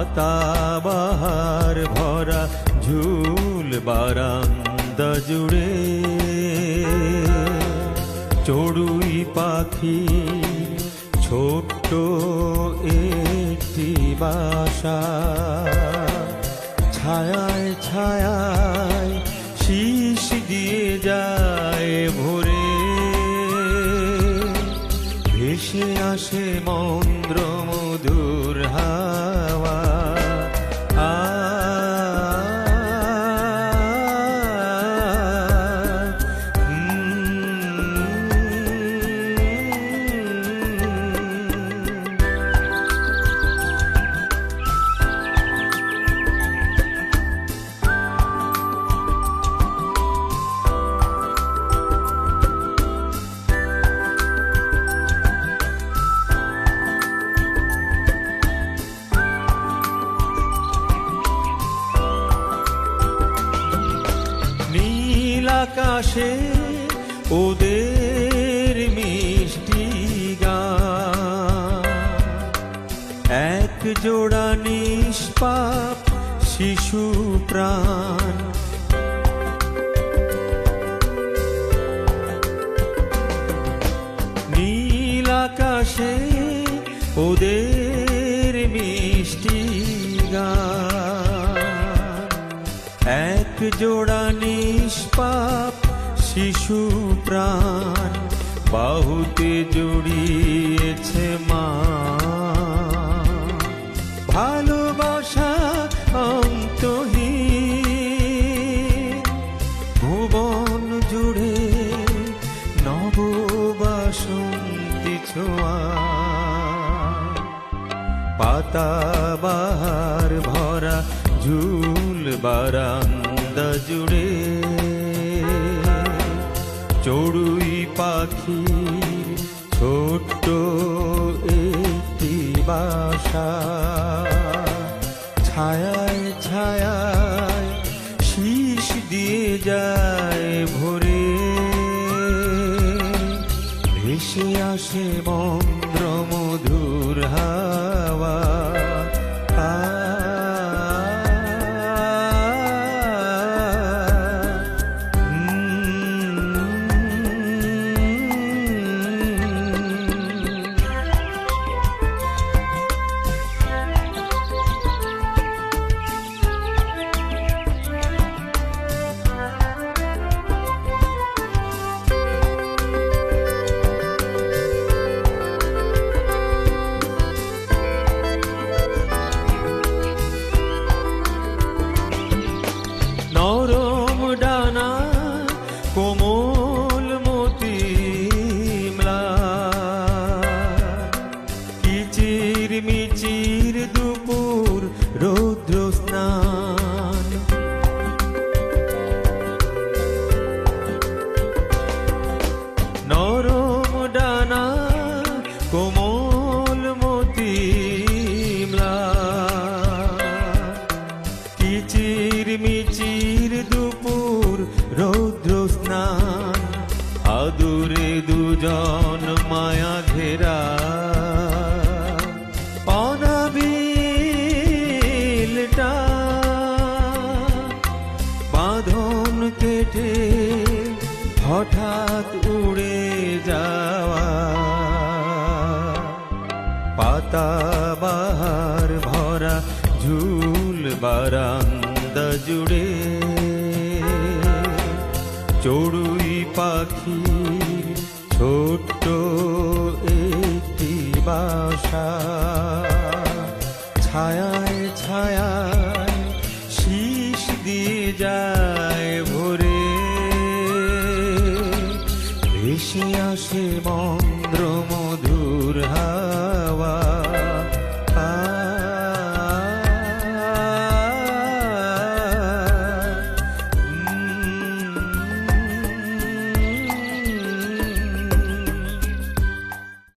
পাতা বাহার ভরা ঝুল বারান্দা জুড়ে। চড়ুই পাখি ছোট্ট একটি বাসা। ছায়ায় ছায়ায় আকাশে ওদের মিষ্টি এক জোড়া নিষ্পাপ শিশু প্রাণ। নীল আকাশে ওদের জোড়া নিষ্পাপ শিশু প্রাণ বাহুতে জড়িয়েছে মা ভালোবাসা অন্তহীন ভুবন জুড়ে ছোঁয়া। পাতা বাহার ভরা, ঝুল বারান্দা জুড়ে চড়ুই পাখি, ছোট্ট একটি বাসা। ছায়ায় ছায়ায় শীষ দিয়ে যায় ভোরে। ভেসে আসে মন্দ্র মধুর হাওয়া। আদুরে দুজন মায়া ঘেরা। অনাবিলটা বাঁধন কেটে হঠাৎ উড়ে যাওয়া। পাতা বাহার ভরা ঝুল বারান্দা জুড়ে। চড়ুই পাখি ছোট্ট একটি বাসা। ছায়ায় ছায়ায় শীষ দিয়ে যায় ভোরে। বেশি আসে মন্দ্র মধুর হাওয়া।